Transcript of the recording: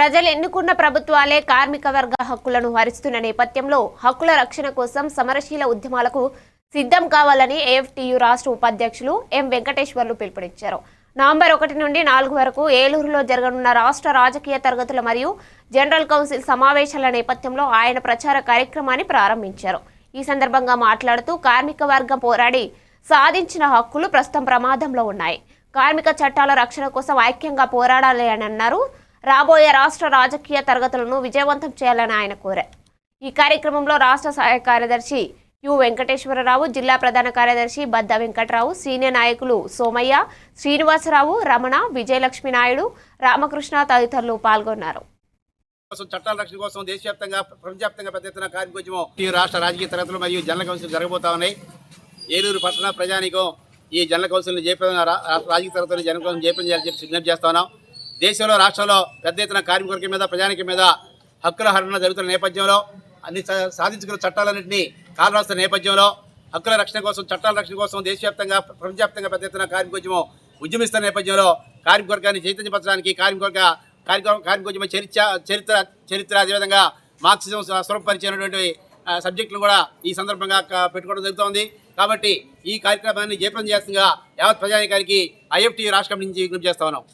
ప్రజలు ఎన్నుకున్న ప్రభుత్వాలే కార్మిక వర్గ హక్కులను హరిస్తున్న నేపథ్యంలో హక్కుల రక్షణ కోసం సమరశీల ఉద్యమాలకు సిద్ధం కావాలని ఏఎఫ్టీయు రాష్ట్ర ఉపాధ్యక్షులు ఎం వెంకటేశ్వర్లు పిలుపునిచ్చారు. నవంబర్ ఒకటి నుండి నాలుగు వరకు ఏలూరులో జరగనున్న రాష్ట్ర రాజకీయ తరగతుల మరియు జనరల్ కౌన్సిల్ సమావేశాల నేపథ్యంలో ఆయన ప్రచార కార్యక్రమాన్ని ప్రారంభించారు. ఈ సందర్భంగా మాట్లాడుతూ కార్మిక వర్గం పోరాడి సాధించిన హక్కులు ప్రస్తుతం ప్రమాదంలో ఉన్నాయి. కార్మిక చట్టాల రక్షణ కోసం ఐక్యంగా పోరాడాలి అని అన్నారు. రాబోయే రాష్ట్ర రాజకీయ తరగతులను విజయవంతం చేయాలని ఆయన కోరారు. ఈ కార్యక్రమంలో రాష్ట్ర సహాయ కార్యదర్శి యు వెంకటేశ్వరరావు జిల్లా ప్రధాన కార్యదర్శి బద్ద వెంకట్రావు సీనియర్ నాయకులు సోమయ్య శ్రీనివాసరావు రమణ విజయలక్ష్మి నాయుడు రామకృష్ణ తదితరులు పాల్గొన్నారు. కోసం చట్టాల రక్షణ కోసం దేశవ్యాప్తంగా ప్రపంచవ్యాప్తంగా పెద్ద ఎత్తున కార్మికోద్యమం రాష్ట్ర రాజకీయ తరగతులు మరియు జనరల్ కౌన్సిల్ జరగబోతా ఉన్నాయి. ఏలూరు పట్టణ ప్రజానికం ఈ జనరల్ కౌన్సిల్ని జయప్రదం రాజకీయ తరగతులు జనరల్ కౌన్సిల్ జయప్రదం చేయాలని చెప్పి విజ్ఞప్తి చేస్తున్నాం దేశంలో రాష్ట్రంలో పెద్ద ఎత్తున కార్మికుల మీద ప్రజానికం మీద హక్కుల హరణ జరుగుతున్న నేపథ్యంలో అన్ని సా- సాధించుకున్న చట్టాలన్నింటినీ కాలరాస్తున్న నేపథ్యంలో హక్కుల రక్షణ కోసం చట్టాల రక్షణ కోసం దేశవ్యాప్తంగా ప్రపంచవ్యాప్తంగా పెద్ద ఎత్తున కార్మికోద్యమం ఉద్యమిస్తున్న నేపథ్యంలో కార్మికవర్గాన్ని చైతన్యపరచడానికి కార్మికవర్గ కార్మిక కార్మికోద్యమ చరిత్ర చరిత్ర చరిత్ర అదేవిధంగా మార్క్సిజం స్వరూపరిచినటువంటి సబ్జెక్టులు కూడా ఈ సందర్భంగా పెట్టుకోవడం జరుగుతోంది. కాబట్టి ఈ కార్యక్రమాన్ని జయప్రం చేస్తుందిగా యావత్ ప్రజానికానికి ఐఎఫ్టీ రాష్ట్రం నుంచి విజ్ఞప్తి చేస్తా ఉన్నాం.